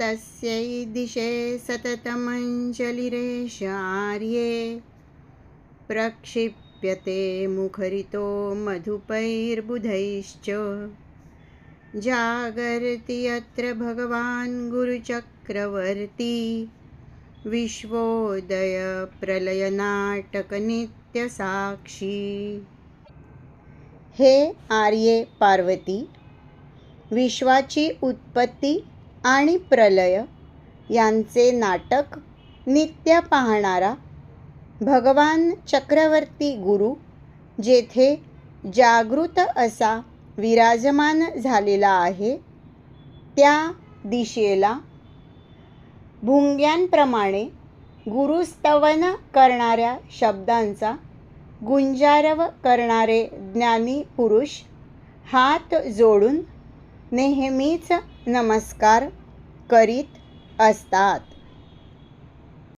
तस्यै दिशे सततमञ्जलिरेष आर्ये प्रक्षिप्यते मुखरितो मधुपैर्बुधैश्च। जागर्ति यत्र भगवान् गुरुचक्रवर्ती। विश्वोदयप्रलयनाटकनित्यसाक्षी। हे आर्ये पार्वती विश्वाची उत्पत्ती आणि प्रलय यांचे नाटक नित्य पाहणारा भगवान चक्रवर्ती गुरु जेथे जागृत असा विराजमान झालेला आहे त्या दिशेला भुंग्यांप्रमाणे गुरुस्तवन करणाऱ्या शब्दांचा गुंजारव करणारे ज्ञानी पुरुष हात जोडून नेहमीच नमस्कार करीत असतात.